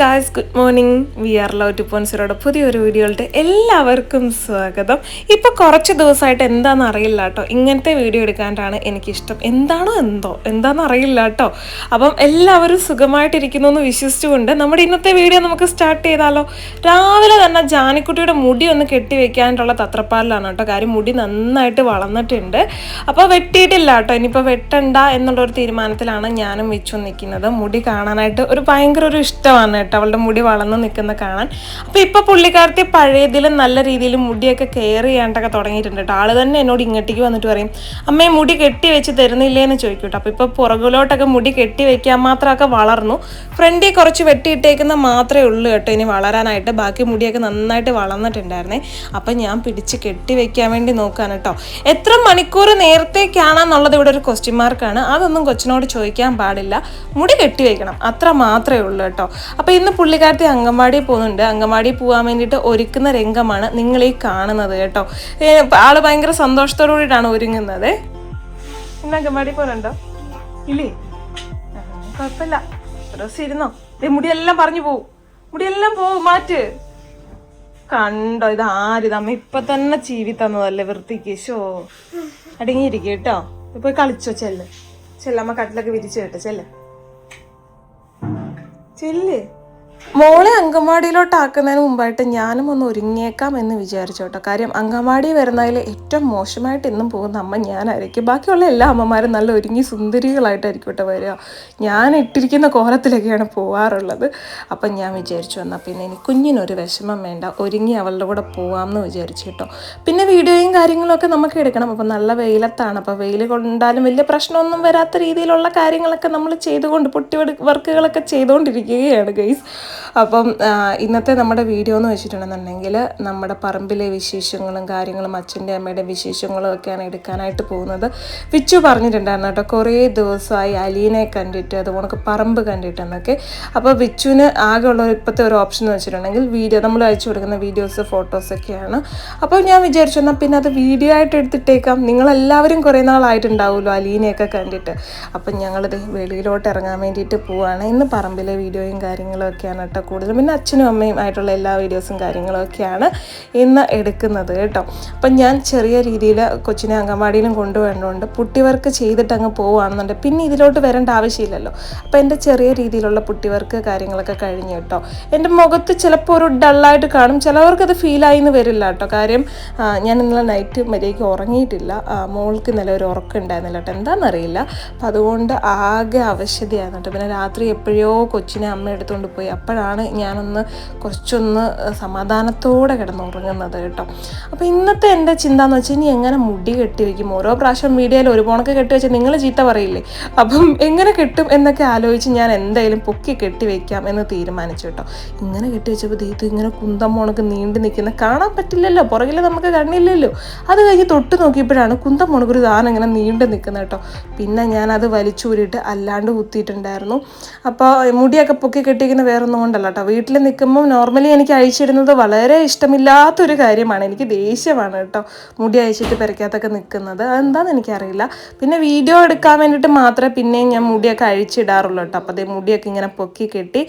Guys good morning we are love to പോൻസിറോടെ പുതിയൊരു വീഡിയോയിലോട്ട് എല്ലാവർക്കും സ്വാഗതം. ഇപ്പോൾ കുറച്ച് ദിവസമായിട്ട് എന്താണെന്ന് അറിയില്ല കേട്ടോ. ഇങ്ങനത്തെ വീഡിയോ എടുക്കാനാണ് എനിക്കിഷ്ടം. എന്താണോ എന്തോ എന്താണെന്ന് അറിയില്ല കേട്ടോ. അപ്പം എല്ലാവരും സുഖമായിട്ടിരിക്കുന്നു എന്ന് വിശ്വസിച്ചുകൊണ്ട് നമ്മുടെ ഇന്നത്തെ വീഡിയോ നമുക്ക് സ്റ്റാർട്ട് ചെയ്താലോ. രാവിലെ തന്നെ ജാനിക്കുട്ടിയുടെ മുടി ഒന്ന് കെട്ടി വെക്കാനുള്ള തത്രപ്പാലിലാണ് കേട്ടോ. കാര്യം മുടി നന്നായിട്ട് വളർന്നിട്ടുണ്ട്. അപ്പോൾ വെട്ടിയിട്ടില്ല കേട്ടോ. ഇനിയിപ്പോൾ വെട്ടണ്ട എന്നുള്ളൊരു തീരുമാനത്തിലാണ് ഞാനും വെച്ചു നിൽക്കുന്നത്. മുടി കാണാനായിട്ട് ഒരു ഭയങ്കര ഒരു ഇഷ്ടമാണ് കേട്ടോ. അവളുടെ മുടി വളർന്ന് നിൽക്കുന്ന കാണാൻ. അപ്പോൾ ഇപ്പോൾ പുള്ളിക്കാരത്തി പഴയതിലും നല്ല രീതിയിൽ മുടിയൊക്കെ കെയർ ചെയ്യാണ്ടൊക്കെ തുടങ്ങിയിട്ടുണ്ട് കേട്ടോ. ആൾ തന്നെ എന്നോട് ഇങ്ങോട്ടേക്ക് വന്നിട്ട് പറയും അമ്മേ മുടി കെട്ടി വെച്ച് തരുന്നില്ലേന്ന് ചോദിക്കും കേട്ടോ. അപ്പോൾ ഇപ്പോൾ പുറകിലോട്ടൊക്കെ മുടി കെട്ടി വെക്കാൻ മാത്രമൊക്കെ വളർന്നു. ഫ്രണ്ടിൽ കുറച്ച് വെട്ടിയിട്ടേക്കുന്ന മാത്രമേ ഉള്ളൂ കേട്ടോ. ഇനി വളരാനായിട്ട് ബാക്കി മുടിയൊക്കെ നന്നായിട്ട് വളർന്നിട്ടുണ്ടായിരുന്നേ. അപ്പം ഞാൻ പിടിച്ച് കെട്ടി വെക്കാൻ വേണ്ടി നോക്കാൻ കേട്ടോ. എത്ര മണിക്കൂർ നേരത്തേക്കാണെന്നുള്ളത് ഇവിടെ ഒരു ക്വസ്റ്റ്യൻ മാർക്കാണ് അതൊന്നും കൊച്ചിനോട് ചോദിക്കാൻ പാടില്ല. മുടി കെട്ടി വെക്കണം. അത്ര മാത്രമേ ഉള്ളൂ കേട്ടോ. അപ്പോൾ ഇന്ന് പുള്ളിക്കാരത്തി അങ്കമാടി പോകുന്നുണ്ട്. അങ്കമാടി പോകാൻ വേണ്ടിയിട്ട് ഒരുക്കുന്ന രംഗമാണ് നിങ്ങൾ ഈ കാണുന്നത് കേട്ടോ. ആൾ ഭയങ്കര സന്തോഷത്തോടു കൂടിയിട്ടാണ് ഒരുങ്ങുന്നത്. ഇന്ന് അങ്കമാടി പോകുന്നുണ്ടോ ഇല്ലേ? കുഴപ്പമില്ല. ദിവസം ഇരുന്നോ. മുടിയെല്ലാം പറഞ്ഞു പോവും. മുടിയെല്ലാം പോവും മാറ്റ്. കണ്ടോ ഇത് അമ്മ ഇപ്പൊ തന്നെ ചീവി തന്നതല്ലേ വൃത്തിക്ക്? ഷോ അടങ്ങിയിരിക്കും കേട്ടോ. ഇപ്പൊ കളിച്ചോ ചെല്ല്. ചെല്ലമ്മ കട്ടിലൊക്കെ വിരിച്ചു കേട്ടോ ചെല്ല്. ചെല്ല് മോളെ അങ്കമാടിയിലോട്ട് ആക്കുന്നതിന് മുമ്പായിട്ട് ഞാനും ഒന്ന് ഒരുങ്ങിയേക്കാം എന്ന് വിചാരിച്ചോട്ടോ കാര്യം അങ്കമാടി വരുന്നതിൽ ഏറ്റവും മോശമായിട്ട് ഇന്നും പോകുന്ന അമ്മ ഞാനായിരിക്കും. ബാക്കിയുള്ള എല്ലാ അമ്മമാരും നല്ല ഒരുങ്ങി സുന്ദരികളായിട്ടായിരിക്കും കേട്ടോ വരിക. ഞാൻ ഇട്ടിരിക്കുന്ന കോലത്തിലൊക്കെയാണ് പോവാറുള്ളത്. അപ്പം ഞാൻ വിചാരിച്ചു എന്നാൽ പിന്നെ ഇനി കുഞ്ഞിനൊരു വിഷമം വേണ്ട. ഒരുങ്ങി അവളുടെ കൂടെ പോവാമെന്ന് വിചാരിച്ചു കേട്ടോ. പിന്നെ വീഡിയോയും കാര്യങ്ങളൊക്കെ നമുക്ക് എടുക്കണം. അപ്പം നല്ല വെയിലത്താണ്. അപ്പോൾ വെയിൽ കൊണ്ടാലും വലിയ പ്രശ്നമൊന്നും വരാത്ത രീതിയിലുള്ള കാര്യങ്ങളൊക്കെ നമ്മൾ ചെയ്തുകൊണ്ട് പൊട്ടി വർക്കുകളൊക്കെ ചെയ്തുകൊണ്ടിരിക്കുകയാണ് ഗൈസ് അപ്പം ഇന്നത്തെ നമ്മുടെ വീഡിയോ എന്ന് വെച്ചിട്ടുണ്ടെന്നുണ്ടെങ്കിൽ നമ്മുടെ പറമ്പിലെ വിശേഷങ്ങളും കാര്യങ്ങളും അച്ഛന്റെ അമ്മയുടെ വിശേഷങ്ങളും ഒക്കെയാണ് എടുക്കാനായിട്ട് പോകുന്നത്. വിച്ചു പറഞ്ഞിട്ടുണ്ടായിരുന്നു കേട്ടോ കുറേ ദിവസമായി അലീനെ കണ്ടിട്ട് അതുപോലെ പറമ്പ് കണ്ടിട്ടെന്നൊക്കെ. അപ്പോൾ വിച്ചുവിന് ആകെ ഉള്ള ഒരു ഇപ്പോഴത്തെ ഒരു ഓപ്ഷൻ എന്ന് വെച്ചിട്ടുണ്ടെങ്കിൽ വീഡിയോ നമ്മൾ അയച്ചു കൊടുക്കുന്ന വീഡിയോസ് ഫോട്ടോസൊക്കെയാണ് അപ്പോൾ ഞാൻ വിചാരിച്ചു എന്നാൽ പിന്നെ അത് വീഡിയോ ആയിട്ട് എടുത്തിട്ടേക്കാം. നിങ്ങളെല്ലാവരും കുറേ നാളായിട്ടുണ്ടാവുമല്ലോ അലീനെയൊക്കെ കണ്ടിട്ട്. അപ്പം ഞങ്ങളിത് വെളിയിലോട്ട് ഇറങ്ങാൻ വേണ്ടിയിട്ട് പോവുകയാണ് ഇന്ന് പറമ്പിലെ വീഡിയോയും കാര്യങ്ങളും ഒക്കെയാണ് കേട്ടോ കൂടുതലും. പിന്നെ അച്ഛനും അമ്മയും ആയിട്ടുള്ള എല്ലാ വീഡിയോസും കാര്യങ്ങളൊക്കെയാണ് ഇന്ന് എടുക്കുന്നത് കേട്ടോ. അപ്പം ഞാൻ ചെറിയ രീതിയിൽ കൊച്ചിനെ അംഗൻവാടിയിലും കൊണ്ടുപോകേണ്ടതുകൊണ്ട് പുട്ടി വർക്ക് ചെയ്തിട്ട് അങ്ങ് പോവുകയാണെന്നുണ്ട് പിന്നെ ഇതിലോട്ട് വരേണ്ട ആവശ്യമില്ലല്ലോ. അപ്പം എന്റെ ചെറിയ രീതിയിലുള്ള പുട്ടി വർക്ക് കാര്യങ്ങളൊക്കെ കഴിഞ്ഞു കേട്ടോ. എന്റെ മുഖത്ത് ചിലപ്പോൾ ഒരു ഡള്ളായിട്ട് കാണും. ചിലവർക്ക് അത് ഫീലായി എന്ന് വരില്ല കേട്ടോ. കാര്യം ഞാൻ ഇന്നലെ നൈറ്റ് മര്യാദയ്ക്ക് ഉറങ്ങിയിട്ടില്ല. മോൾക്ക് ഇന്നലെ ഒരു ഉറക്കം ഉണ്ടായിരുന്നില്ല കേട്ടോ. എന്താണെന്നറിയില്ല. അപ്പം അതുകൊണ്ട് ആകെ അവശതയായിരുന്നു കേട്ടോ. പിന്നെ രാത്രി എപ്പോഴോ കൊച്ചിനെ അമ്മ എടുത്തുകൊണ്ട് പോയി. അപ്പോഴാണ് ഞാനൊന്ന് കുറച്ചൊന്ന് സമാധാനത്തോടെ കിടന്നുറങ്ങുന്നത് കേട്ടോ. അപ്പോൾ ഇന്നത്തെ എന്റെ ചിന്ത എന്ന് വെച്ചാൽ ഇനി എങ്ങനെ മുടി കെട്ടി വയ്ക്കും ഓരോ പ്രാവശ്യം മീഡിയയിൽ ഒരു പോണക്ക് കെട്ടി വെച്ചാൽ നിങ്ങൾ ചീത്ത പറയില്ലേ? അപ്പം എങ്ങനെ കെട്ടും എന്നൊക്കെ ആലോചിച്ച് ഞാൻ എന്തായാലും പൊക്കി കെട്ടി വെക്കാം എന്ന് തീരുമാനിച്ചു കേട്ടോ. ഇങ്ങനെ കെട്ടി വെച്ചപ്പോൾ ദൈവം ഇങ്ങനെ കുന്തം മോണക്ക് നീണ്ടു നിൽക്കുന്ന കാണാൻ പറ്റില്ലല്ലോ. പുറകിൽ നമുക്ക് കണ്ണില്ലല്ലോ. അത് കഴിഞ്ഞ് തൊട്ട് നോക്കിയപ്പോഴാണ് കുന്തം മോണക്ക് ഒരു സാധനം ഇങ്ങനെ നീണ്ടു നിൽക്കുന്നത് കേട്ടോ. പിന്നെ ഞാൻ അത് വലിച്ചൂരിയിട്ട് അല്ലാണ്ട് കുത്തിയിട്ടുണ്ടായിരുന്നു. അപ്പോൾ മുടിയൊക്കെ പൊക്കി കെട്ടിയിരിക്കുന്ന വേറെ ഒന്നും കൊണ്ടല്ല കേട്ടോ. വീട്ടിൽ നിൽക്കുമ്പോൾ നോർമലി എനിക്ക് അഴിച്ചിടുന്നത് വളരെ ഇഷ്ടമില്ലാത്തൊരു കാര്യമാണ്. എനിക്ക് ദേഷ്യമാണ് കേട്ടോ. മുടി അഴിച്ചിട്ട് പെരക്കകത്തൊക്കെ നിൽക്കുന്നത്. അതെന്താണെന്ന് എനിക്കറിയില്ല. പിന്നെ വീഡിയോ എടുക്കാൻ വേണ്ടിയിട്ട് മാത്രമേ പിന്നെയും ഞാൻ മുടിയൊക്കെ അഴിച്ചിടാറുള്ളൂ കേട്ടോ. അപ്പോൾ അതേ മുടിയൊക്കെ ഇങ്ങനെ പൊക്കി കെട്ടി.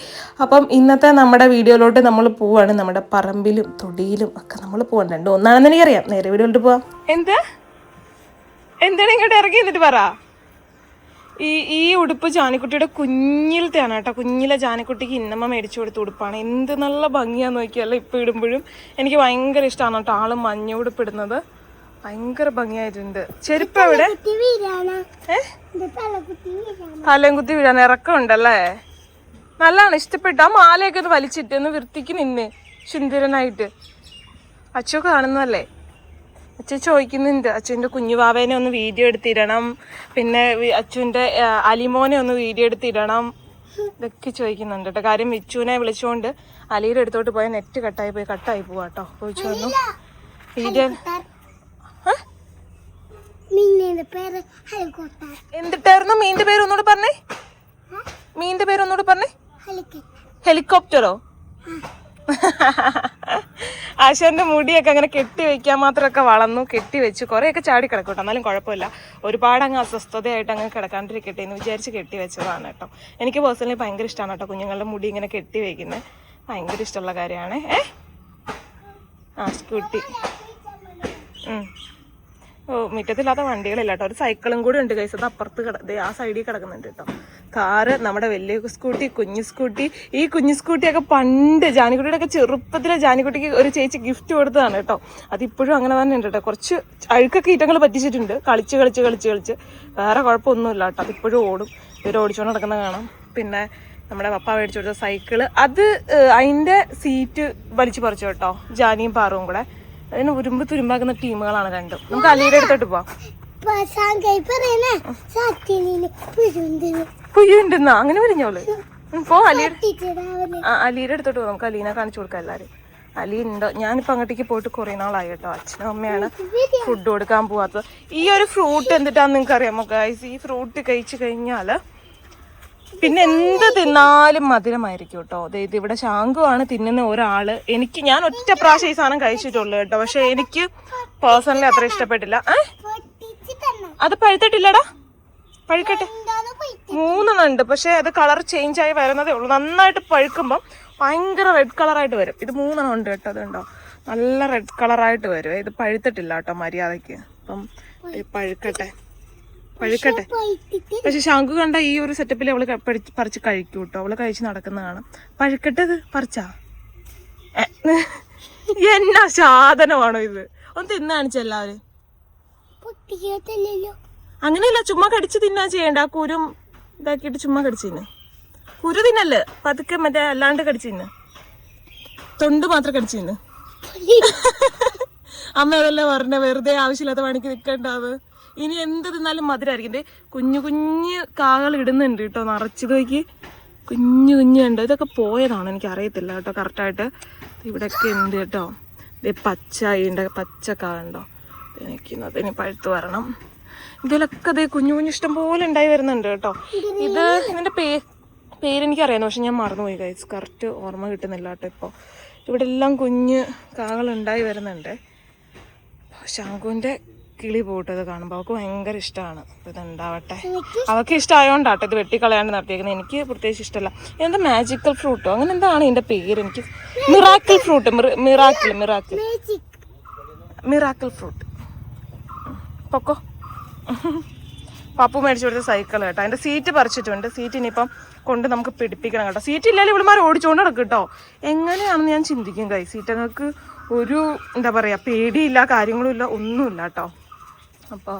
അപ്പം ഇന്നത്തെ നമ്മുടെ വീഡിയോയിലോട്ട് നമ്മൾ പോവാണ്. നമ്മുടെ പറമ്പിലും തൊടിയിലും ഒക്കെ നമ്മൾ പോകണ്ട ഒന്നാണെന്ന് എനിക്കറിയാം. നേരെ വീഡിയോയിലോട്ട് പോവാം. എന്താ? എന്താണ് ഇങ്ങോട്ട് ഇറങ്ങി എന്നിട്ട് പറ. ഈ ഈ ഉടുപ്പ് ജാനിക്കുട്ടിയുടെ കുഞ്ഞിലത്തെയാണ് കേട്ടോ. കുഞ്ഞിലെ ജാനിക്കുട്ടിക്ക് ഇന്നമ്മ മേടിച്ചു കൊടുത്ത ഉടുപ്പാണ്. എന്ത് നല്ല ഭംഗിയാന്ന് നോക്കിയല്ലോ ഇപ്പം ഇടുമ്പോഴും. എനിക്ക് ഭയങ്കര ഇഷ്ടമാണ് കേട്ടോ ആൾ മഞ്ഞ ഉടുപ്പ് ഇടുന്നത് ഭയങ്കര ഭംഗിയായിട്ടുണ്ട്. ചെരുപ്പ് എവിടെ? തലയും കുത്തി വീഴാൻ ഇറക്കമുണ്ടല്ലേ? നല്ലതാണ് ഇഷ്ടപ്പെട്ടു. ആ മാലയൊക്കെ ഒന്ന് വലിച്ചിട്ട് ഒന്ന് വൃത്തിക്ക് നിന്ന് സുന്ദരനായിട്ട് അച്ഛൻ കാണുന്നതല്ലേ? അച്ഛൻ ചോദിക്കുന്നുണ്ട് അച്ഛന്റെ കുഞ്ഞുവാവേനെ ഒന്ന് വീഡിയോ എടുത്തിടണം. പിന്നെ അച്ഛന്റെ അലിമോനെ ഒന്ന് വീഡിയോ എടുത്തിടണം. ഇതൊക്കെ ചോദിക്കുന്നുണ്ട് കേട്ടോ. കാര്യം വിച്ചുവിനെ വിളിച്ചുകൊണ്ട് അലിയുടെ അടുത്തോട്ട് പോയാൽ നെറ്റ് കട്ടായി പോയി കട്ടായി പോവാ കേട്ടോ. ചോദിച്ചു വന്നു വീഡിയോ എന്തിട്ടായിരുന്നു മീന്റെ പേര് ഒന്നുകൂടെ പറഞ്ഞേ? മീന്റെ പേര് ഒന്നുകൂടെ പറഞ്ഞേ? ഹെലികോപ്റ്ററോ? ആശാന്റെ മുടിയൊക്കെ അങ്ങനെ കെട്ടി വെക്കാൻ മാത്രമൊക്കെ വളർന്നു കെട്ടി വെച്ച്. കുറേയൊക്കെ ചാടി കിടക്കട്ടെ. എന്നാലും കുഴപ്പമില്ല. ഒരുപാട് അങ്ങ് അസ്വസ്ഥതയായിട്ട് അങ്ങ് കിടക്കാണ്ടിരിക്കട്ടെ എന്ന് വിചാരിച്ച് കെട്ടി വെച്ചതാണ് കേട്ടോ. എനിക്ക് പേഴ്സണലി ഭയങ്കര ഇഷ്ടമാണ് കേട്ടോ കുഞ്ഞുങ്ങളുടെ മുടി ഇങ്ങനെ കെട്ടി വെക്കുന്നത് ഭയങ്കര ഇഷ്ടമുള്ള കാര്യമാണ്. ഏ? ആ സ്കൂട്ടി. ഓ മുറ്റത്തില്ലാത്ത വണ്ടികളില്ല കേട്ടോ ഒരു സൈക്കിളും കൂടി ഉണ്ട് കൈസ് അത് അപ്പുറത്ത് കിട ആ സൈഡിൽ കിടക്കുന്നുണ്ട് കേട്ടോ കാറ് നമ്മുടെ വലിയ സ്കൂട്ടി കുഞ്ഞു സ്കൂട്ടി ഈ കുഞ്ഞു സ്കൂട്ടിയൊക്കെ പണ്ട് ജാനിക്കുട്ടിയുടെ ഒക്കെ ചെറുപ്പത്തിലെ ജാനിക്കുട്ടിക്ക് ഒരു ചേച്ചി ഗിഫ്റ്റ് കൊടുത്തതാണ് കേട്ടോ അതിപ്പോഴും അങ്ങനെ തന്നെ ഉണ്ട് കേട്ടോ കുറച്ച് അഴുക്കൊക്കെ ഈറ്റങ്ങൾ പറ്റിച്ചിട്ടുണ്ട്. കളിച്ച് കളിച്ച് കളിച്ച് കളിച്ച്. വേറെ കുഴപ്പമൊന്നുമില്ല കേട്ടോ അതിപ്പോഴും ഓടും. ഇവർ ഓടിച്ചുകൊണ്ട് നടക്കുന്ന കാണാം. പിന്നെ നമ്മുടെ പപ്പ മേടിച്ചു കൊടുത്ത സൈക്കിൾ അത് അതിന്റെ സീറ്റ് വലിച്ചു പറിച്ചു കേട്ടോ ജാനിയും പാറും കൂടെ. അതിന് ഉരുമ്പ് തുരുമ്പാക്കുന്ന ടീമുകളാണ് രണ്ടും. നമുക്ക് അലിയുടെ അടുത്തോട്ട് പോവാം. അങ്ങനെ വിരിഞ്ഞോൾ ഉം, പോ അലിയുടെ അലിയുടെ അടുത്തോട്ട് പോവാം. നമുക്ക് അലീനെ കാണിച്ചു കൊടുക്കാം എല്ലാരും. അലി ഉണ്ടോ? ഞാനിപ്പോ അങ്ങോട്ടേക്ക് പോയിട്ട് കുറേ നാളായി കേട്ടോ അച്ഛനും അമ്മയാണ് ഫുഡ് കൊടുക്കാൻ പോവാത്തത്. ഈ ഒരു ഫ്രൂട്ട് എന്തിട്ടാന്ന് നിങ്ങൾക്ക് അറിയാമോ ഗൈസ് ഈ ഫ്രൂട്ട് കഴിച്ചു കഴിഞ്ഞാൽ പിന്നെ എന്ത് തിന്നാലും മധുരമായിരിക്കും കേട്ടോ. അതായത് ഇവിടെ ശാങ്കുവാണ് തിന്നുന്ന ഒരാൾ. എനിക്ക് ഞാൻ ഒറ്റ പ്രാവശ്യം ഈ സാധനം കഴിച്ചിട്ടുള്ളൂ കേട്ടോ. പക്ഷെ എനിക്ക് പേഴ്സണലി അത്ര ഇഷ്ടപ്പെട്ടില്ല. അത് പഴുത്തിട്ടില്ലടാ. പഴുക്കട്ടെ. മൂന്നെണ്ണം ഉണ്ട്. പക്ഷെ അത് കളർ ചേഞ്ച് ആയി വരുന്നതേ ഉള്ളൂ. നന്നായിട്ട് പഴുക്കുമ്പം ഭയങ്കര റെഡ് കളറായിട്ട് വരും. ഇത് മൂന്നെണ്ണം ഉണ്ട് കേട്ടോ. അതുണ്ടോ? നല്ല റെഡ് കളറായിട്ട് വരും. ഇത് പഴുത്തിട്ടില്ല കേട്ടോ മര്യാദയ്ക്ക്. അപ്പം പഴുക്കട്ടെ. പഴുക്കട്ടെ. പക്ഷെ ശംഖു കണ്ട ഈ ഒരു സെറ്റപ്പിൽ അവൾ പറിച്ച് കഴിക്കും കേട്ടോ. അവൾ കഴിച്ച് നടക്കുന്ന കാണാം. പഴുക്കട്ടെ ഇത് പറിച്ചാ. എന്നാ സാധനമാണോ ഇത്? ഒന്ന് തിന്നാണിച്ച എല്ലാവരും അങ്ങനെയല്ല ചുമ്മാ കടിച്ച് തിന്നാ ചെയ്യണ്ട. ആ കുരും ഇതാക്കിട്ട് ചുമ്മാ കടിച്ചു തിന്നെ കുരു തിന്നല്ലേ? പതുക്കെ മറ്റേ അല്ലാണ്ട് കടിച്ചു തിന്നെ തൊണ്ട് മാത്രം കടിച്ചു തിന്നെ അമ്മ അതല്ലേ പറഞ്ഞ വെറുതെ ആവശ്യമില്ലാത്ത പണിക്ക് നിൽക്കണ്ടാവ് ഇനി എന്ത് തിന്നാലും മധുരമായിരിക്കും കുഞ്ഞു കുഞ്ഞ് കാകൾ ഇടുന്നുണ്ട് കേട്ടോ നിറച്ചത് നോക്കി. കുഞ്ഞു കുഞ്ഞു ഉണ്ട് ഇതൊക്കെ പോയതാണ്? എനിക്ക് അറിയത്തില്ല കേട്ടോ കറക്റ്റായിട്ട് ഇവിടെയൊക്കെ ഉണ്ട് കേട്ടോ. പച്ച ഇതിന്റെ പച്ച കാണ്ടോ ഉണ്ടോ? നിൽക്കുന്നത്. ഇനി പഴുത്ത് വരണം. ഇതിലൊക്കെ ദേ കുഞ്ഞു കുഞ്ഞു ഇഷ്ടം പോലെ ഉണ്ടായി വരുന്നുണ്ട് കേട്ടോ. ഇത് ഇതിന്റെ പേ പേരെനിക്കറിയാം പക്ഷെ ഞാൻ മറന്നുപോയി കൈസ് കറക്റ്റ് ഓർമ്മ കിട്ടുന്നില്ല കേട്ടോ ഇപ്പോൾ ഇവിടെ എല്ലാം കുഞ്ഞ് കാകൾ ഉണ്ടായി വരുന്നുണ്ട്. ശംഖുവിന്റെ കിളി പോട്ടത് കാണുമ്പോൾ അവൾക്ക് ഭയങ്കര ഇഷ്ടമാണ് ഇത് ഉണ്ടാവട്ടെ അവൾക്ക് ഇഷ്ടമായോണ്ടാട്ടെ ഇത് വെട്ടിക്കളയാണ്ട് നടത്തിയേക്കുന്നത് എനിക്ക് പ്രത്യേകിച്ച് ഇഷ്ടമല്ല എന്താ മാജിക്കൽ ഫ്രൂട്ടോ അങ്ങനെ എന്താണ് ഇതിന്റെ പേര്? എനിക്ക് miracle fruit miracle miracle miracle fruit പൊക്കോ. പപ്പു മേടിച്ചു കൊടുത്ത സൈക്കിൾ കേട്ടോ. അതിന്റെ സീറ്റ് പറിച്ചിട്ടുണ്ട്. സീറ്റ് ഇനിയിപ്പം കൊണ്ട് നമുക്ക് പിടിപ്പിക്കണം കേട്ടോ. സീറ്റ് ഇല്ലാലും ഇവിടെമാർ ഓടിച്ചുകൊണ്ട് നടക്കും കേട്ടോ എങ്ങനെയാണെന്ന് ഞാൻ ചിന്തിക്കും കൈ സീറ്റങ്ങൾക്ക് ഒരു എന്താ പറയാ പേടിയില്ല കാര്യങ്ങളും ഇല്ല ഒന്നുമില്ല കേട്ടോ അപ്പോൾ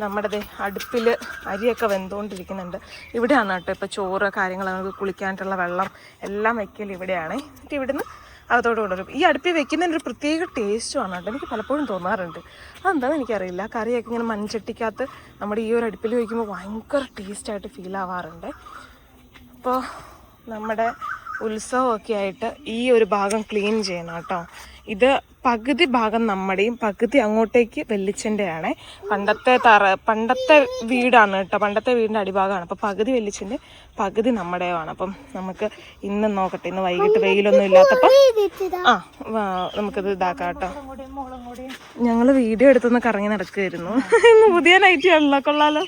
നമ്മുടെ അടുപ്പിൽ അരിയൊക്കെ വെന്തുകൊണ്ടിരിക്കുന്നുണ്ട്. ഇവിടെയാണ് കേട്ടോ ഇപ്പോൾ ചോറ് കാര്യങ്ങൾ നമുക്ക് കുളിക്കാനായിട്ടുള്ള വെള്ളം എല്ലാം വയ്ക്കൽ ഇവിടെയാണ്. എന്നിട്ട് ഇവിടുന്ന് അകത്തോട്ട് കൊണ്ടുവരും. ഈ അടുപ്പിൽ വെക്കുന്നതിന്റെ ഒരു പ്രത്യേക ടേസ്റ്റുമാണ് കേട്ടോ. എനിക്ക് പലപ്പോഴും തോന്നാറുണ്ട്. അതെന്താണെന്ന് എനിക്കറിയില്ല. കറിയൊക്കെ ഇങ്ങനെ മൺചട്ടിക്കകത്ത് നമ്മുടെ ഈ ഒരു അടുപ്പിൽ വയ്ക്കുമ്പോൾ ഭയങ്കര ടേസ്റ്റായിട്ട് ഫീൽ ആവാറുണ്ട്. അപ്പോൾ നമ്മുടെ ഉത്സവമൊക്കെ ആയിട്ട് ഈ ഒരു ഭാഗം ക്ലീൻ ചെയ്യണം കേട്ടോ. ഇത് പകുതി ഭാഗം നമ്മുടെയും പകുതി അങ്ങോട്ടേക്ക് വെല്ലിച്ചന്റെ പണ്ടത്തെ തറ പണ്ടത്തെ വീടാണ് കേട്ടോ. പണ്ടത്തെ വീടിന്റെ അടിഭാഗമാണ്. അപ്പോൾ പകുതി വെല്ലിച്ചന്റെ പകുതി നമ്മുടെയുമാണ് അപ്പം നമുക്ക് ഇന്ന് നോക്കട്ടെ. ഇന്ന് വൈകിട്ട് വെയിലൊന്നും ഇല്ലാത്തപ്പോൾ ആ നമുക്കത് ഇതാക്കാം കേട്ടോ. ഞങ്ങൾ വീഡിയോ എടുത്തൊന്ന് കറങ്ങി നടക്കുമായിരുന്നു പുതിയ നൈറ്റ് ആണല്ലോ കൊള്ളാലോ.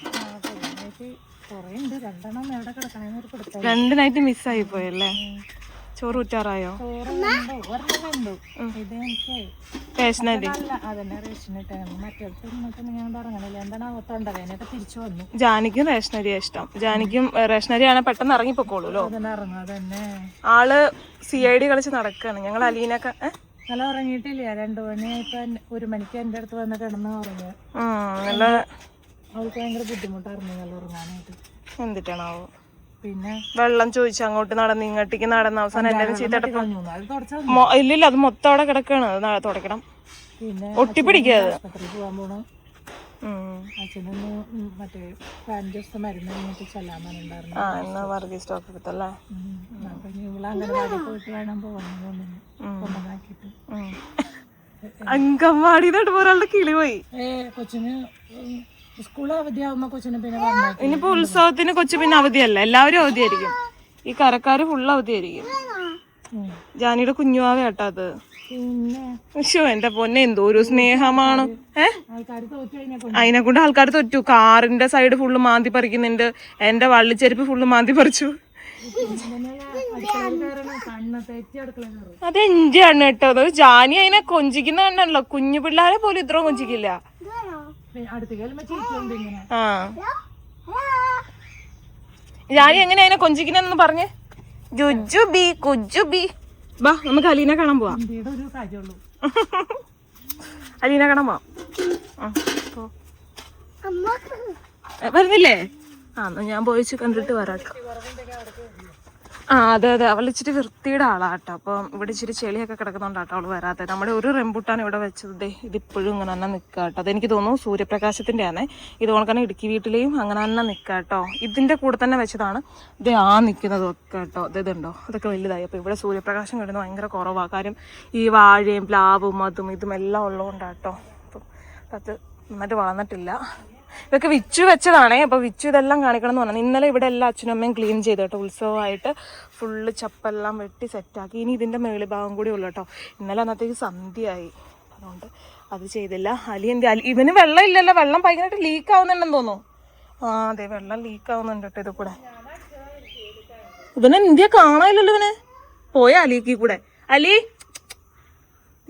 രണ്ട് നൈറ്റ് മിസ്സായി പോയല്ലേ ചോറ് ഉറ്റാറായോ റേഷനരി ജാനിക്കും റേഷനരിയാ ഇഷ്ടം. ജാനിക്കും റേഷനരി ആണ് പെട്ടെന്ന് ഇറങ്ങിപ്പോക്കോളൂല്ലോ ആൾ സി ഐ ഡി കളിച്ച് നടക്കാണ്. ഞങ്ങൾ അലീനൊക്കെ? നല്ല ഉറങ്ങിയിട്ടില്ല? രണ്ടു മണിയായിട്ട് ഒരു മണിക്ക് എന്റെ അടുത്ത് വന്ന് കിടന്ന് ഉറങ്ങുക. ആ നല്ല അവൾക്ക് ഭയങ്കര ബുദ്ധിമുട്ടായിരുന്നു നല്ല ഉറങ്ങാനായിട്ട്. എന്തിട്ടാണാവോ? പിന്നെ വെള്ളം ചോദിച്ചു അങ്ങോട്ട് നടന്ന് ഇങ്ങോട്ടേക്ക് നടന്ന് അവസാനം എല്ലാവരും ചീത്തട്ടപ്പോ ഇല്ലില്ല അത് മൊത്തം അവിടെ കിടക്കാണ്. അത് നാളെ തുടക്കണം. പിന്നെ ഒട്ടിപ്പിടിക്കാതെ പോകാൻ പോണം. അച്ഛനൊന്ന് ഉം മറ്റേ പതിനഞ്ച് ദിവസത്തെ മരുന്ന് കഴിഞ്ഞിട്ട് ചെല്ലാൻ പറഞ്ഞിട്ടുണ്ടായിരുന്നു. ആ എന്നാ എടുത്തല്ലേ. അപ്പൊ അംഗനവാടി പോയിട്ട് വേണം പോകണം തൊട്ട് ഒരാളുടെ കിളി പോയി. ഏ കൊച്ചിന് സ്കൂൾ അവധിയാവുമ്പോ കൊച്ചിനെ പിന്നെ പറഞ്ഞു ഇനിയിപ്പോ ഉത്സവത്തിന് കൊച്ചു പിന്നെ അവധിയല്ല. എല്ലാവരും അവധിയായിരിക്കും. ഈ കരക്കാര് ഫുള്ള് അവധിയായിരിക്കും. ജാനിയുടെ കുഞ്ഞുവാവ കേട്ടോ അത്. പിന്നെ? പക്ഷോ എന്റെ പൊന്നെ എന്തോ ഒരു സ്നേഹമാണ്. ഏഹ് അതിനെ കൊണ്ട് ആൾക്കാർ തൊറ്റു. കാറിന്റെ സൈഡ് ഫുള്ള് മാന്തി പറിക്കുന്നുണ്ട്. എന്റെ വള്ളിച്ചെരുപ്പ് ഫുള്ള് മാന്തി പറിച്ചു. അത് എന്റെ ആണ് കേട്ടോ. അത് ജാനി അതിനെ കൊഞ്ചിക്കുന്ന കണ്ടല്ലോ കുഞ്ഞു പിള്ളേരെ പോലും ഇത്ര കൊഞ്ചിക്കില്ല. ആ. ജാനി എങ്ങനെ അതിനെ കൊഞ്ചിക്കുന്നെന്ന് പറഞ്ഞ്? ജുജു ബി കുജു ബി. ബാ നമുക്ക് അലീന കാണാൻ പോവാ. അലീന ഒരു കാര്യമുള്ളൂ അലീനെ കാണാൻ പോവാം. ആ, പോ. അമ്മ. ഏ, വരുന്നില്ലേ? ആ എന്നാ ഞാൻ പോയിച്ച് കണ്ടിട്ട് വരാട്ടോ. ആ അതെ അതെ. അവൾ ഇച്ചിരി വൃത്തിയുടെ ആളാട്ടോ. അപ്പം ഇവിടെ ഇച്ചിരി ചെളിയൊക്കെ കിടക്കുന്നുണ്ടാട്ടോ അവൾ വരാത്തത്. നമ്മുടെ ഒരു റെമ്പൂട്ടാണ് ഇവിടെ വെച്ചത്. ഇതിപ്പോഴും ഇങ്ങനെ തന്നെ നിൽക്കാട്ടോ അതെനിക്ക് തോന്നുന്നു സൂര്യപ്രകാശത്തിന്റെ ആണ് ഇത് കണക്കാണ് ഇടുക്കി വീട്ടിലെയും അങ്ങനെ തന്നെ നിൽക്കാട്ടോ ഇതിന്റെ കൂടെ തന്നെ വെച്ചതാണ്. ഇത് ആ നിൽക്കുന്നതൊക്കെ കേട്ടോ ഇത് ഇതുണ്ടോ? അതൊക്കെ വലുതായി. അപ്പോൾ ഇവിടെ സൂര്യപ്രകാശം കിട്ടുന്നത് ഭയങ്കര കുറവാണ് കാര്യം ഈ വാഴയും പ്ലാവും അതും ഇതും എല്ലാം ഉള്ളതുകൊണ്ടാട്ടോ അപ്പം അത് നന്നായിട്ട് വളർന്നിട്ടില്ല. ഇതൊക്കെ വിച്ചു വെച്ചതാണേ. അപ്പോൾ വിച്ചു ഇതെല്ലാം കാണിക്കണം എന്ന് പറഞ്ഞു. ഇന്നലെ ഇവിടെ എല്ലാ അച്ഛനും അമ്മയും ക്ലീൻ ചെയ്തു കേട്ടോ. ഉത്സവമായിട്ട് ഫുള്ള് ചപ്പെല്ലാം വെട്ടി സെറ്റാക്കി ഇനി ഇതിന്റെ മേളി ഭാഗം കൂടി ഉള്ളു കേട്ടോ. ഇന്നലെ അന്നത്തേക്ക് സന്ധ്യയായി. അതുകൊണ്ട് അത് ചെയ്തില്ല. അലി എന്ത് അലി ഇവന് വെള്ളം ഇല്ലല്ലോ. വെള്ളം ഭയങ്കരമായിട്ട് ലീക്ക് ആവുന്നുണ്ടെന്ന് തോന്നുന്നു. ആ അതെ വെള്ളം ലീക്ക് ആവുന്നുണ്ട് കേട്ടോ ഇത് കൂടെ. ഇവനെ ഇന്ത്യ കാണാനില്ലല്ലോ ഇവന്. പോയ അലിക്ക് കൂടെ. അലി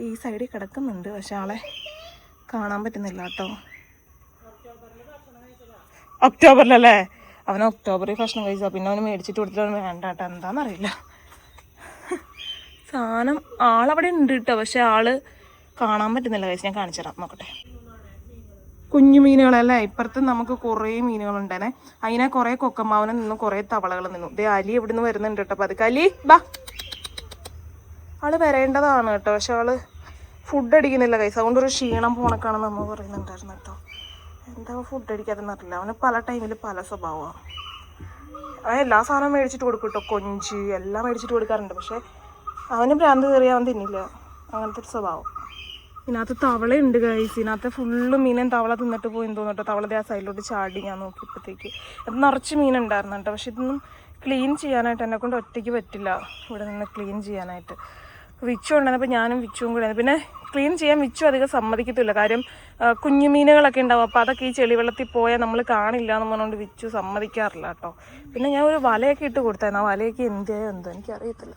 ഈ സൈഡിൽ കിടക്കുന്നുണ്ട് പക്ഷെ ആളെ കാണാൻ പറ്റുന്നില്ല കേട്ടോ. ഒക്ടോബറിലല്ലേ? അവൻ ഒക്ടോബറിൽ ഭക്ഷണം കഴിച്ചാൽ പിന്നെ അവന് മേടിച്ചിട്ട് കൊടുത്തിട്ട് അവൻ വേണ്ട കേട്ടോ. എന്താണെന്നറിയില്ല സാധനം ആളവിടെ ഉണ്ട് കേട്ടോ പക്ഷെ ആൾ കാണാൻ പറ്റുന്നില്ല. കഴിച്ച് ഞാൻ കാണിച്ചു തരാം. നോക്കട്ടെ. കുഞ്ഞു മീനുകളല്ലേ? ഇപ്പുറത്ത് നമുക്ക് കുറേ മീനുകളുണ്ടേനെ അതിനെ കുറേ കൊക്കമാവനെ നിന്നും കുറേ തവളകൾ നിന്നു. ദേ അലി ഇവിടുന്ന് വരുന്നുണ്ട് കേട്ടോ. അത് കലി ബാ ആൾ വരേണ്ടതാണ് കേട്ടോ. പക്ഷെ ആൾ ഫുഡ് അടിക്കുന്നില്ല കൈസ് അതുകൊണ്ട് ഒരു ക്ഷീണം പോണക്കാണെന്ന് നമ്മൾ പറയുന്നുണ്ടായിരുന്നു കേട്ടോ. എന്താ ഫുഡ് അടിക്കാതെന്ന് അറിയില്ല. അവന് പല ടൈമിൽ പല സ്വഭാവമാണ് അവൻ എല്ലാ സാധനവും മേടിച്ചിട്ട് കൊടുക്കും കേട്ടോ കൊഞ്ച് എല്ലാം മേടിച്ചിട്ട് കൊടുക്കാറുണ്ട്. പക്ഷേ അവന് ഭ്രാന്ത് കയറിയ അവൻ തിന്നില്ല. അങ്ങനത്തെ ഒരു സ്വഭാവം. ഇതിനകത്ത് തവളയുണ്ട് ഗൈസ് ഇതിനകത്ത് ഫുള്ള് മീനും തവള തിന്നിട്ട് പോയി തോന്നിട്ടോ തവള ആ സൈഡിലോട്ട് ചാടി ഞാൻ നോക്കി നോക്കിയപ്പോഴത്തേക്ക് അത് നിറച്ച് മീനുണ്ടായിരുന്നു കേട്ടോ. പക്ഷെ ഇതൊന്നും ക്ലീൻ ചെയ്യാനായിട്ട് എന്നെ കൊണ്ട് ഒറ്റയ്ക്ക് പറ്റില്ല. ഇവിടെ നിന്ന് ക്ലീൻ ചെയ്യാനായിട്ട്. വിച്ചു ഉണ്ടായിരുന്നപ്പോൾ ഞാനും വിച്ചും കൂടെ പിന്നെ ക്ലീൻ ചെയ്യാൻ വിച്ചു അധികം സമ്മതിക്കത്തില്ല. കാര്യം കുഞ്ഞുമീനുകളൊക്കെ കുഞ്ഞു മീനുകളൊക്കെ ഉണ്ടാവും. അപ്പോൾ അതൊക്കെ ഈ ചെളിവെള്ളത്തിൽ പോയാൽ നമ്മൾ കാണില്ല എന്ന് പറഞ്ഞുകൊണ്ട് വിച്ചു സമ്മതിക്കാറില്ല കേട്ടോ. പിന്നെ ഞാൻ ഒരു വലയൊക്കെ ഇട്ട് കൊടുത്തായിരുന്നു. ആ വലയൊക്കെ എന്തിയായോ എന്തോ എനിക്കറിയത്തില്ല.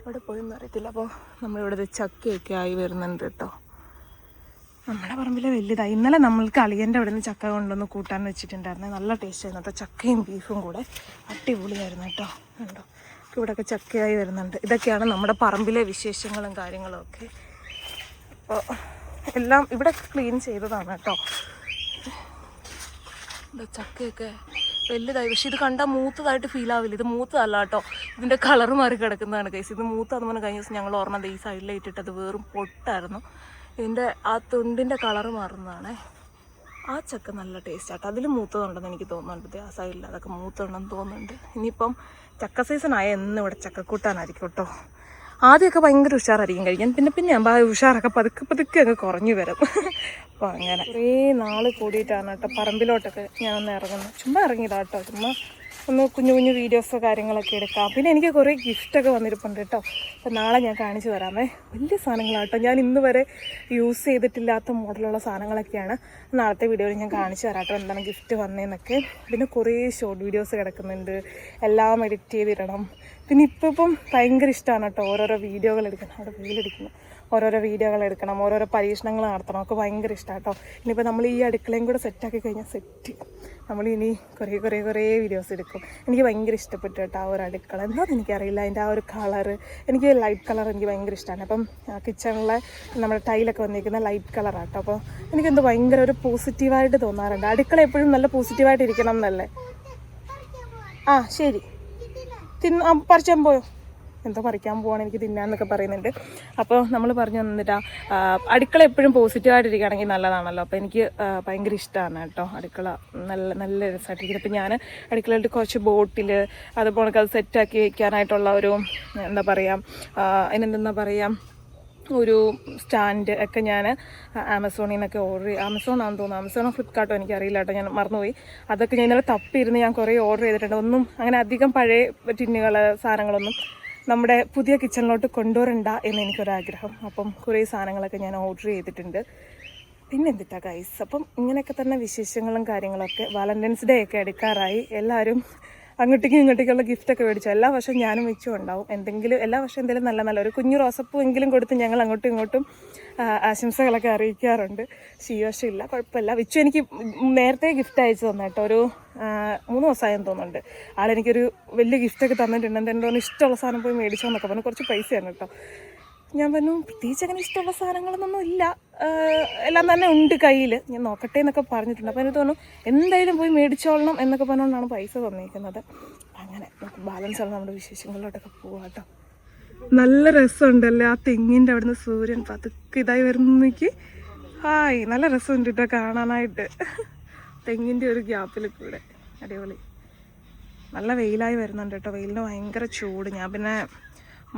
എവിടെ പോയെന്ന് അറിയത്തില്ല. അപ്പോൾ നമ്മളിവിടെ ചക്കയൊക്കെ ആയി വരുന്നുണ്ട് കേട്ടോ. നമ്മുടെ പറമ്പിലെ വലുതായി ഇന്നലെ നമ്മൾക്ക് അളിയന്റെ അവിടെ നിന്ന് ചക്ക കൊണ്ടുവന്ന് കൂട്ടാൻ വെച്ചിട്ടുണ്ടായിരുന്നേ. നല്ല ടേസ്റ്റ് ആയിരുന്നു. കേട്ടോ ചക്കയും ബീഫും കൂടെ അടിപൊളിയായിരുന്നു കേട്ടോ. കണ്ടോ? ഇവിടെയൊക്കെ ചക്കയായി വരുന്നുണ്ട്. ഇതൊക്കെയാണ് നമ്മുടെ പറമ്പിലെ വിശേഷങ്ങളും കാര്യങ്ങളും ഒക്കെ. അപ്പോൾ എല്ലാം ഇവിടെ ക്ലീൻ ചെയ്തതാണ് കേട്ടോ. ചക്കയൊക്കെ വലുതായി. പക്ഷെ ഇത് കണ്ടാൽ മൂത്തതായിട്ട് ഫീൽ ആവില്ല. ഇത് മൂത്തതല്ല കേട്ടോ. ഇതിന്റെ കളർ മാറി കിടക്കുന്നതാണ് കേസ് ഇത് മൂത്താന്ന് പറഞ്ഞാൽ കഴിഞ്ഞ ദിവസം ഞങ്ങൾ ഓർമ്മ ഈ സൈഡിൽ ഇട്ടിട്ട് അത് വേറും പൊട്ടായിരുന്നു. ഇതിന്റെ ആ തുണ്ടിന്റെ കളർ മാറുന്നതാണേ. ആ ചക്ക നല്ല ടേസ്റ്റ് ആട്ടോ അതിൽ മൂത്തതുണ്ടെന്ന് എനിക്ക് തോന്നുന്നുണ്ട് ആ സൈഡിൽ അതൊക്കെ മൂത്തതുണ്ടെന്ന് തോന്നുന്നുണ്ട്. ഇനിയിപ്പം ചക്ക സീസൺ ആയ എന്ന് ഇവിടെ ചക്കക്കൂട്ടാനായിരിക്കും കേട്ടോ. ആദ്യമൊക്കെ ഭയങ്കര ഉഷാറായിരിക്കും കഴിക്കാൻ. പിന്നെ പിന്നെ ആ ഉഷാറൊക്കെ പതുക്കെ പതുക്കെ അങ്ങ് കുറഞ്ഞു വരും. അപ്പോൾ അങ്ങനെ. കുറേ നാൾ കൂടിയിട്ടാണ് കേട്ടോ പറമ്പിലോട്ടൊക്കെ ഞാനൊന്ന് ഇറങ്ങുന്നത്. ചുമ്മാ ഇറങ്ങിയതാട്ടോ ചുമ്മാ ഒന്ന് കുഞ്ഞു കുഞ്ഞു വീഡിയോസോ കാര്യങ്ങളൊക്കെ എടുക്കാം. പിന്നെ എനിക്ക് കുറേ ഗിഫ്റ്റൊക്കെ വന്നിരിപ്പുണ്ട് കേട്ടോ അപ്പോൾ നാളെ ഞാൻ കാണിച്ചു തരാമേ. വലിയ സാധനങ്ങളാട്ടോ. ഞാൻ ഇന്ന് വരെ യൂസ് ചെയ്തിട്ടില്ലാത്ത മോഡലുള്ള സാധനങ്ങളൊക്കെയാണ്. നാളത്തെ വീഡിയോയിൽ ഞാൻ കാണിച്ചു തരാം കേട്ടോ എന്താണ് ഗിഫ്റ്റ് വന്നതെന്നൊക്കെ പിന്നെ കുറേ ഷോർട്ട് വീഡിയോസ് കിടക്കുന്നുണ്ട്. എല്ലാം എഡിറ്റ് ചെയ്തിടണം. പിന്നെ ഇപ്പോൾ ഇപ്പം ഭയങ്കര ഇഷ്ടമാണ് കേട്ടോ ഓരോരോ വീഡിയോകൾ എടുക്കണം. അവിടെ വെയിലടിക്കുന്നു ഓരോരോ വീഡിയോകൾ എടുക്കണം. ഓരോരോ പരീക്ഷണങ്ങൾ നടത്തണം. ഒക്കെ ഭയങ്കര ഇഷ്ടമാണ് കേട്ടോ. ഇനിയിപ്പോൾ നമ്മൾ ഈ അടുക്കളയും കൂടെ സെറ്റാക്കി കഴിഞ്ഞാൽ സെറ്റ് നമ്മൾ ഇനി കുറേ കുറേ കുറേ വീഡിയോസ് എടുക്കും. എനിക്ക് ഭയങ്കര ഇഷ്ടപ്പെട്ടു കേട്ടോ ആ ഒരു അടുക്കള. എന്താണെന്ന് എനിക്കറിയില്ല. അതിന്റെ ആ ഒരു കളറ് എനിക്ക് ലൈറ്റ് കളർ എനിക്ക് ഭയങ്കര ഇഷ്ടമാണ് അപ്പം കിച്ചണിലെ നമ്മുടെ ടൈലൊക്കെ വന്നിരിക്കുന്ന ലൈറ്റ് കളറാണ് കേട്ടോ. അപ്പോൾ എനിക്കെന്തോ ഭയങ്കര ഒരു പോസിറ്റീവായിട്ട് തോന്നാറുണ്ട്. അടുക്കള എപ്പോഴും നല്ല പോസിറ്റീവായിട്ട് ഇരിക്കണം എന്നല്ലേ? ആ ശരി. തിന്ന് പറിച്ചാൻ പോയോ? എന്തോ പറിക്കാൻ പോവാണ് എനിക്ക് തിന്നാന്നൊക്കെ പറയുന്നുണ്ട്. അപ്പോൾ നമ്മൾ പറഞ്ഞു തന്നിട്ടാ അടുക്കള എപ്പോഴും പോസിറ്റീവായിട്ടിരിക്കുകയാണെങ്കിൽ നല്ലതാണല്ലോ. അപ്പോൾ എനിക്ക് ഭയങ്കര ഇഷ്ടമാണ് കേട്ടോ അടുക്കള. നല്ല നല്ല രസമായിട്ടിരിക്കുന്നത് അപ്പോൾ ഞാൻ അടുക്കളയിട്ട് കുറച്ച് ബോട്ടിൽ അതുപോലെ അത് സെറ്റാക്കി വയ്ക്കാനായിട്ടുള്ള ഒരു എന്താ പറയുക അതിനെന്താ പറയുക ഒരു സ്റ്റാൻഡ് ഒക്കെ ഞാൻ ആമസോണിൽ നിന്നൊക്കെ ഓർഡർ ആമസോൺ ആണെന്ന് തോന്നുന്നു. ആമസോണോ ഫ്ലിപ്കാർട്ടോ എനിക്കറിയില്ല കേട്ടോ ഞാൻ മറന്നുപോയി. അതൊക്കെ ഞാൻ ഇന്നലെ തപ്പിയിരുന്ന് ഞാൻ കുറേ ഓർഡർ ചെയ്തിട്ടുണ്ട്. ഒന്നും അങ്ങനെ അധികം പഴയ ടിന്നുകൾ സാധനങ്ങളൊന്നും നമ്മുടെ പുതിയ കിച്ചണിലോട്ട് കൊണ്ടുവരണ്ട എന്ന് എനിക്കൊരാഗ്രഹം. അപ്പം കുറേ സാധനങ്ങളൊക്കെ ഞാൻ ഓർഡർ ചെയ്തിട്ടുണ്ട്. പിന്നെ എന്തിട്ടാ ഗൈസ് അപ്പം ഇങ്ങനെയൊക്കെ തന്നെ വിശേഷങ്ങളും കാര്യങ്ങളൊക്കെ വാലന്റൈൻസ് ഡേ ഒക്കെ എടുക്കാറായി. എല്ലാവരും അങ്ങോട്ടേക്കും ഇങ്ങോട്ടേക്കുള്ള ഗിഫ്റ്റൊക്കെ മേടിച്ചു. എല്ലാ വർഷവും ഞാനും വെച്ചും ഉണ്ടാവും. എന്തെങ്കിലും എല്ലാ വർഷവും എന്തെങ്കിലും നല്ല നല്ല ഒരു കുഞ്ഞു റോസപ്പൂ എങ്കിലും കൊടുത്ത് ഞങ്ങൾ അങ്ങോട്ടും ഇങ്ങോട്ടും ആശംസകളൊക്കെ അറിയിക്കാറുണ്ട്. പക്ഷേ കുഴപ്പമില്ല. വിച്ചു എനിക്ക് നേരത്തെ ഗിഫ്റ്റ് അയച്ചു തന്നെ കേട്ടോ. ഒരു മൂന്ന് ദിവസമായെന്ന് തോന്നുന്നുണ്ട്. ആളെനിക്കൊരു വലിയ ഗിഫ്റ്റൊക്കെ തന്നിട്ടുണ്ട് എന്തെങ്കിലും ഇഷ്ടമുള്ള സാധനം പോയി മേടിച്ചോ എന്നൊക്കെ പറഞ്ഞു. കുറച്ച് പൈസയാണ് കേട്ടോ. ഞാൻ പറഞ്ഞു പ്രത്യേകിച്ച് അങ്ങനെ ഇഷ്ടമുള്ള സാധനങ്ങളൊന്നും ഇല്ല. എല്ലാം തന്നെ ഉണ്ട് കയ്യിൽ ഞാൻ നോക്കട്ടെ എന്നൊക്കെ പറഞ്ഞിട്ടുണ്ട്. അപ്പോൾ എനിക്ക് തോന്നുന്നു എന്തായാലും പോയി മേടിച്ചോളണം എന്നൊക്കെ പറഞ്ഞുകൊണ്ടാണ് പൈസ തന്നിരിക്കുന്നത്. അങ്ങനെ നമുക്ക് ബാലൻസ് ആണ് നമ്മുടെ വിശേഷങ്ങളിലോട്ടൊക്കെ പോവാം കേട്ടോ നല്ല രസമുണ്ടല്ലേ ആ തെങ്ങിന്റെ അവിടുന്ന് സൂര്യൻ പതുക്കെ ഇതായി വരുന്നെനിക്ക് ഹായ് നല്ല രസമുണ്ട് കേട്ടോ കാണാനായിട്ട്. തെങ്ങിന്റെ ഒരു ഗ്യാപ്പിൽ കൂടെ. അടിപൊളി. നല്ല വെയിലായി വരുന്നുണ്ട് കേട്ടോ വെയിലിന് ഭയങ്കര ചൂട്. ഞാൻ പിന്നെ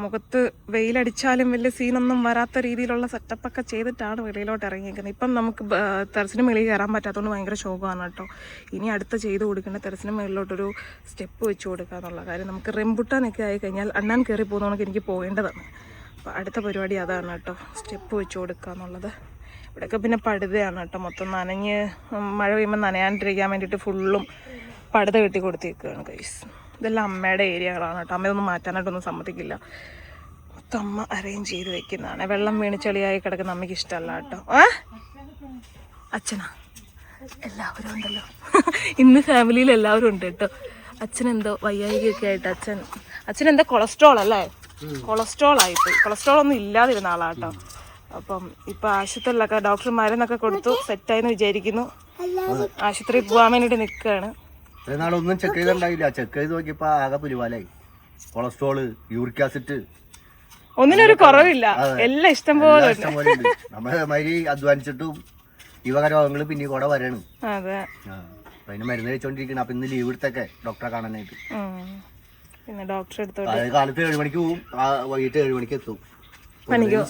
മുഖത്ത് വെയിലടിച്ചാലും വലിയ സീനൊന്നും വരാത്ത രീതിയിലുള്ള സെറ്റപ്പൊക്കെ ചെയ്തിട്ടാണ് വെളിയിലോട്ട് ഇറങ്ങിയിരിക്കുന്നത്. ഇപ്പം നമുക്ക് തെരച്ചിന് മേളിൽ കയറാൻ പറ്റാത്തതുകൊണ്ട് ഭയങ്കര ശോകമാണ് കേട്ടോ. ഇനി അടുത്ത് ചെയ്ത് കൊടുക്കേണ്ട തെരച്ചിന് മേളിലോട്ടൊരു സ്റ്റെപ്പ് വെച്ച് കൊടുക്കുക എന്നുള്ള കാര്യം. നമുക്ക് റെമ്പുട്ടാനൊക്കെ ആയി കഴിഞ്ഞാൽ അണ്ണാൻ കയറി പോകുന്നവണക്ക് എനിക്ക് പോകേണ്ടതാണ്. അപ്പോൾ അടുത്ത പരിപാടി അതാണ് കേട്ടോ. സ്റ്റെപ്പ് വെച്ച് കൊടുക്കുക എന്നുള്ളത്. ഇവിടെയൊക്കെ പിന്നെ പടുതയാണ് കേട്ടോ. മൊത്തം നനഞ്ഞ് മഴ പെയ്യുമ്പോൾ നനയാണ്ടിരിക്കാൻ വേണ്ടിയിട്ട് ഫുള്ളും പടുത കെട്ടി കൊടുത്തിരിക്കുകയാണ് കൈസ് ഇതെല്ലാം അമ്മയുടെ ഏരിയകളാണ് കേട്ടോ. അമ്മയൊന്നും മാറ്റാനായിട്ടൊന്നും സമ്മതിക്കില്ല. മൊത്തം അമ്മ അറേഞ്ച് ചെയ്ത് വെക്കുന്നതാണ്. വെള്ളം വീണ് ചെളിയായി കിടക്കുന്ന അമ്മയ്ക്ക് ഇഷ്ടമല്ല കേട്ടോ. ഏ? അച്ഛനാ. എല്ലാവരും ഉണ്ടല്ലോ. ഇന്ന് ഫാമിലിയിൽ എല്ലാവരും ഉണ്ട് കേട്ടോ. അച്ഛനെന്തോ വയ്യായികയൊക്കെ ആയിട്ട് അച്ഛൻ അച്ഛൻ എന്താ കൊളസ്ട്രോൾ അല്ലേ? കൊളസ്ട്രോൾ ആയിപ്പോയി. കൊളസ്ട്രോൾ ഒന്നും ഇല്ലാതിരുന്ന ആളാട്ടോ അപ്പം ഇപ്പൊ ആശുപത്രിയിലൊക്കെ ഡോക്ടർമാരെന്നൊക്കെ കൊടുത്തു സെറ്റായെന്ന് വിചാരിക്കുന്നു. ആശുപത്രിയിൽ പോകാൻ വേണ്ടിട്ട് നിൽക്കുകയാണ് ഇത്രയും നാളൊന്നും ചെക്ക് ചെയ്തിട്ടുണ്ടായില്ല. ചെക്ക് ചെയ്ത് നോക്കിയപ്പോ ആകെ പുലിവാലായി. കൊളസ്ട്രോൾ യൂറിക് ആസിഡ് ഒന്നിനൊരു കുറവില്ല. എല്ലാം ഇഷ്ടം പോലെ ഉണ്ട്. നമ്മളെ മാതിരി അധ്വാനിച്ചിട്ടും ഈ വക രോഗങ്ങൾ പിന്നെ കൂടെ വരണം. അതിന് മരുന്ന് കഴിച്ചോണ്ടിരിക്കണം. അപ്പൊ ഇന്ന് ലീവ് എടുത്തൊക്കെ ഡോക്ടറെ കാണാനായിട്ട്. പിന്നെ ഡോക്ടറെ എടുത്തോട്ട് അതായത് കാലത്ത് ഏഴ് മണിക്ക് പോവും. വൈകിട്ട് ഏഴ് മണിക്ക് എത്തും.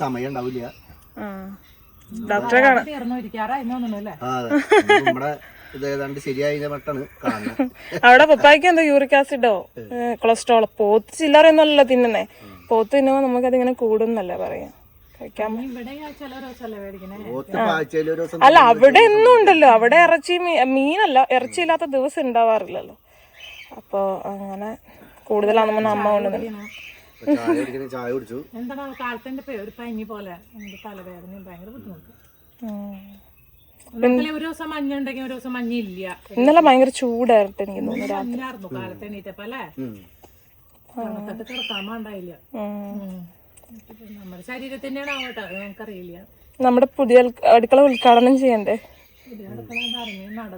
സമയം ഉണ്ടാവില്ല. ഡോക്ടറെ കാണാൻ നമ്മുടെ ഇത് ഏതാണ്ട് ശരിയായ മട്ടാണ് കാണുന്നത്. അവിടെ പപ്പായ്ക്ക് എന്തോ യൂറിക് ആസിഡോ കൊളസ്ട്രോൾ പോത്ത് ചില്ലറയൊന്നുമല്ലല്ലോ തിന്നുന്നേ. പോത്ത് തിന്നുമ്പോൾ നമുക്കതിങ്ങനെ കൂടുന്നല്ലേ പറയാം. അല്ല അവിടെ എന്നും ഉണ്ടല്ലോ. അവിടെ ഇറച്ചി മീനല്ല ഇറച്ചി ഇല്ലാത്ത ദിവസം ഉണ്ടാവാറില്ലല്ലോ. അപ്പോ അങ്ങനെ കൂടുതലാണ് അമ്മ കൊണ്ടുവന്നു. അപ്പൊ ചായ കുടിച്ചു. എന്താണ് കാലത്തിന്റെ ഒരു പനി പോലെ തലവേദനയും ഭയങ്കര ബുദ്ധിമുട്ട്. ഒരു ദിവസം മഞ്ഞ ഉണ്ടെങ്കിൽ ഒരു ദിവസം മഞ്ഞ ഇല്ല ഇന്നലെ ഭയങ്കര ചൂടായിട്ട് എനിക്ക് തോന്നുന്നു മഞ്ഞായിരുന്നു കാലത്ത് എണീറ്റപ്പോ അല്ലേ. തണുത്തിട്ട് കിടക്കാൻ. നമ്മുടെ ശരീരത്തിന്റെയാണ് ആവട്ടെ അത് നമുക്കറിയില്ല നമ്മുടെ പുതിയ അടുക്കള ഉദ്ഘാടനം ചെയ്യണ്ടേ? നട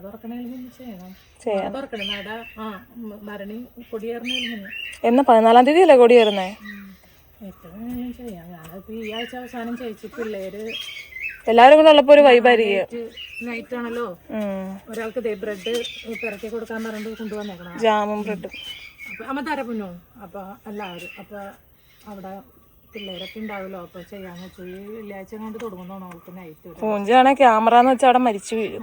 ചെയ്യണം. ചെയ്യാം. നട തുറക്കണം നട ആ ഉം, ഭരണി കൊടിയേറണേലും എന്നാ പതിനാലാം തീയതി അല്ലേ കൊടിയേറുന്നേ ചെയ്യാം. ഈ ആഴ്ച അവസാനം ചേച്ചി പിള്ളേര് എല്ലാവരും കൂടെ ഉള്ളപ്പോ ഒരു വൈബായിരിക്കും നൈറ്റ് ആണല്ലോ. ഒരാൾക്ക് ബ്രെഡ് പിറക്കി കൊടുക്കാൻ പറഞ്ഞിട്ട് കൊണ്ടുവന്നേക്കണം ജാമും ബ്രെഡും അപ്പൊ അമ്മ തരപ്പുന്നു അപ്പൊ എല്ലാവരും അപ്പൊ അവിടെ പിള്ളേരൊക്കെ ഉണ്ടാവുമല്ലോ. അപ്പൊ ചെയ്യാന്ന് വെച്ചു ഈ വെള്ളിയാഴ്ച കണ്ട് തുടങ്ങുന്നതാണ് അവൾക്ക് നൈറ്റ് പൂഞ്ചാണെ ക്യാമറ എന്ന് വെച്ചാൽ അവിടെ മരിച്ചു വീഴും.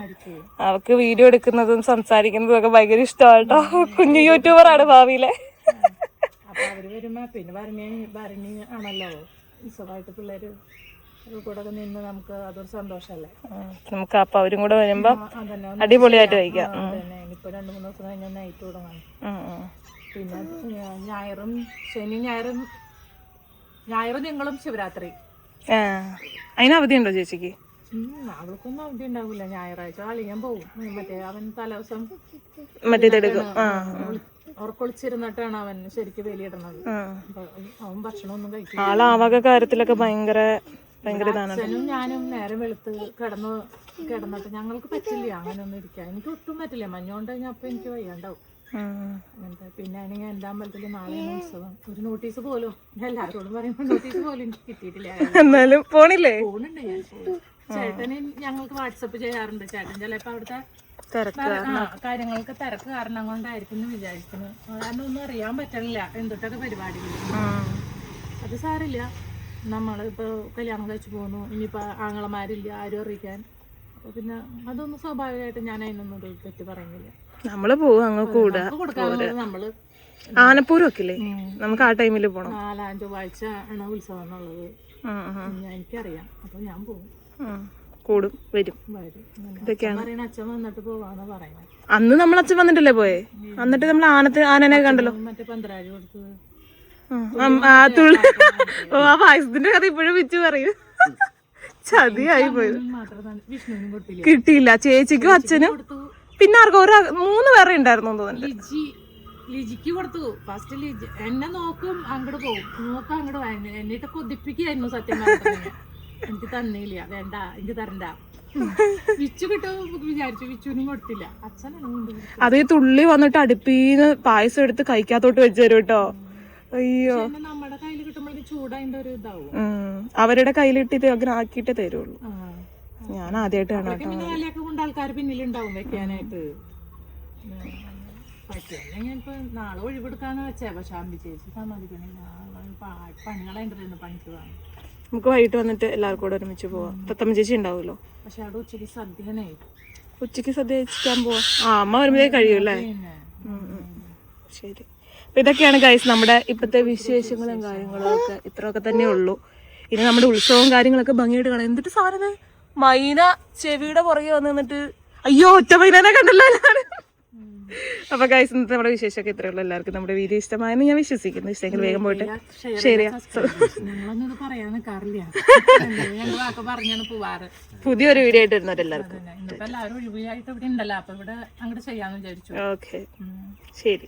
വീഡിയോ എടുക്കുന്നതും സംസാരിക്കുന്നതും ഒക്കെ ഭയങ്കര ഇഷ്ടമാട്ടോ കുഞ്ഞു യൂട്യൂബർ ആണ് ഭാവിയിലെ. അപ്പൊ അവർ വരുമ്പോ പിന്നെ ഭരണി ഭരണി ആണല്ലോ. ഉത്സവമായിട്ട് പിള്ളേര് കൂടെ നിന്ന് നമുക്ക് അതൊരു സന്തോഷല്ലേ നമുക്ക് അപ്പൊ അവരും കൂടെ വരുമ്പോ ആ, അതന്നെ. ഒന്ന് അടിപൊളിയായിട്ട് കഴിക്കാം. ഇപ്പൊ രണ്ട് മൂന്ന് ദിവസം കഴിഞ്ഞാൽ നൈറ്റ് ഉം. പിന്നെ ഞായറും ശനി ഞായറും ഞായറും നിങ്ങളും ശിവരാത്രി. അതിന് അവധിയുണ്ടോ ചേച്ചിക്ക്? അവൾക്കൊന്നും അവധി ഉണ്ടാവില്ല. ഞായറാഴ്ച കളിയാൻ പോകും മറ്റേ അവൻ തലേദിവസം ഉറക്കൊളിച്ചിരുന്നിട്ടാണ് അവൻ ശരിക്കും ആ. അവൻ ഭക്ഷണം ഒന്നും കഴിക്കില്ല. ആൾ ആ കാര്യത്തിലൊക്കെ ഭയങ്കര ഭയങ്കര അച്ഛനും ഞാനും നേരം വെളുത്ത് കിടന്ന് കിടന്നിട്ട് ഞങ്ങൾക്ക് പറ്റില്ല അങ്ങനെ അങ്ങനെയൊന്നും ഇരിക്കാൻ. എനിക്ക് ഒട്ടും പറ്റില്ല. മഞ്ഞോണ്ട് കഴിഞ്ഞാൽ അപ്പൊ എനിക്ക് വയ്യാണ്ടാവും. അങ്ങനത്തെ പിന്നെ ആണെങ്കിൽ എന്താ അമ്പലത്തിൽ നാളെ ഉത്സവം. ഒരു നോട്ടീസ് പോലും എല്ലാവരോടും പറയുമ്പോൾ നോട്ടീസ് പോലും എനിക്ക് കിട്ടിയിട്ടില്ല. എന്നാലും പോണില്ലേ? പോണുണ്ട് ഞാൻ. ചേട്ടന് ഞങ്ങൾക്ക് വാട്സപ്പ് ചെയ്യാറുണ്ട്. ചേട്ടൻ ചിലപ്പോ അവിടുത്തെ കാര്യങ്ങൾക്ക് തിരക്ക് കാരണം കൊണ്ടായിരിക്കും എന്ന് വിചാരിക്കുന്നു. കാരണം ഒന്നും അറിയാൻ പറ്റണില്ല എന്തൊട്ടൊക്കെ പരിപാടികൾ. അത് സാരില്ല നമ്മൾ ഇപ്പോൾ കല്യാണം കഴിച്ചു പോകുന്നു ഇനിയിപ്പോൾ ആങ്ങളമാരില്ല ആരും അറിയിക്കാൻ. അപ്പോൾ പിന്നെ അതൊന്നും സ്വാഭാവികമായിട്ട് ഞാൻ അതിനൊന്നും തെറ്റ് പറയുന്നില്ല. നമ്മൾ പോകും അങ്ങ് കൂടെ. നമ്മൾ ആനപ്പൂരം ഒക്കെ ഇല്ലേ നമുക്ക് ആ ടൈമിൽ പോണം. നാലാം ചൊവ്വാഴ്ച ആണ് ഉത്സവം എന്നുള്ളത്. എനിക്കറിയാം. അപ്പൊ ഞാൻ പോകും. കൂടും വരും. ഇതൊക്കെയാണ്. അച്ഛൻ വന്നിട്ട് പോവാന്ന് പറയുന്നത് അന്ന് നമ്മൾ അച്ഛൻ വന്നിട്ടല്ലേ പോയേ? എന്നിട്ട് നമ്മൾ ആനത്തെ ആനനെ കണ്ടല്ലോ. മറ്റേ പന്തരാജ് കൊടുത്തത്. ആ തുള്ളി. ഓ ആ പായസത്തിന്റെ കഥ ഇപ്പോഴും വിച്ചു പറയൂ. ചതിയായി പോയി. കിട്ടിയില്ല. ചേച്ചിക്കും അച്ഛനും. പിന്നെ ആർക്കും ഒരു മൂന്ന് പേരെ ഉണ്ടായിരുന്നു തോന്നുന്നുണ്ട്. ലിജി ലിജിക്ക് കൊടുത്തു. ഫസ്റ്റ് ലിജി എന്നെ നോക്കും അങ്ങോട്ട് പോകും. നോക്കും അങ്ങോട്ട് എന്നിട്ട് കൊതിപ്പിക്കായിരുന്നു സത്യം എനിക്ക് തന്നില്ല. വേണ്ട എനിക്ക് തരണ്ട. വിച്ചു കിട്ടും വിചാരിച്ചു. വിച്ചുവിനും കൊടുത്തില്ല. അച്ഛൻ അതേ അത് ഈ തുള്ളി വന്നിട്ട് അടുപ്പീന്ന് പായസം എടുത്ത് കഴിക്കാത്തോട്ട് വെച്ചു തരും കേട്ടോ. അയ്യോ. നമ്മുടെ കയ്യിൽ കിട്ടുമ്പോൾ ചൂടായിട്ട് ഒരു ഇതാവും. അവരുടെ കയ്യിലിട്ട് ഇത് അങ്ങനെ ആക്കിയിട്ടേ തരുള്ളൂ. ഞാൻ ആദ്യമായിട്ടാണ് വിലയൊക്കെ കൊണ്ട് ആൾക്കാർ പിന്നിലുണ്ടാവും വെക്കാനായിട്ട്. നാളെ ഒഴിവെടുക്കാന്ന് വെച്ചേ പക്ഷെ അമ്പി ചേച്ചി സമ്മതിക്കണില്ല. പണിക്ക് പോകാൻ. നമുക്ക് വൈകിട്ട് വന്നിട്ട് എല്ലാവർക്കും കൂടെ ഒരുമിച്ച് പോവാം. തത്തമ്മ ചേച്ചി ഉണ്ടാവുമല്ലോ? പക്ഷെ അവിടെ ഉച്ചയ്ക്ക് സദ്യനേ ഉച്ചയ്ക്ക് സദ്യ കഴിക്കാൻ പോവാം. ആ അമ്മ വരുമ്പോഴേ കഴിയൂല്ലേ. ശരി. അപ്പൊ ഇതൊക്കെയാണ് ഗൈസ് നമ്മുടെ ഇപ്പോഴത്തെ വിശേഷങ്ങളും കാര്യങ്ങളും ഒക്കെ. ഇത്രയൊക്കെ തന്നെ ഉള്ളൂ. ഇനി നമ്മുടെ ഉത്സവവും കാര്യങ്ങളൊക്കെ ഭംഗിയായിട്ട് കാണാം. എന്നിട്ട് സാധനം മൈന ചെവിയുടെ പുറകെ വന്ന് നിന്നിട്ട് അയ്യോ ഒറ്റ മൈനനെ കണ്ടല്ലോ എല്ലാവരും അപ്പൊ ഗൈസ് ഇന്നത്തെ നമ്മുടെ വിശേഷമൊക്കെ ഇത്രയേ ഉള്ളൂ. എല്ലാവർക്കും നമ്മുടെ വീഡിയോ ഇഷ്ടമായെന്ന് ഞാൻ വിശ്വസിക്കുന്നു. ഇഷ്ടമെങ്കിൽ വേഗം പോയിട്ട് ശരിയാ പുതിയൊരു വീഡിയോ ആയിട്ട് വരുന്നവർ എല്ലാവർക്കും. ഓക്കെ ശരി.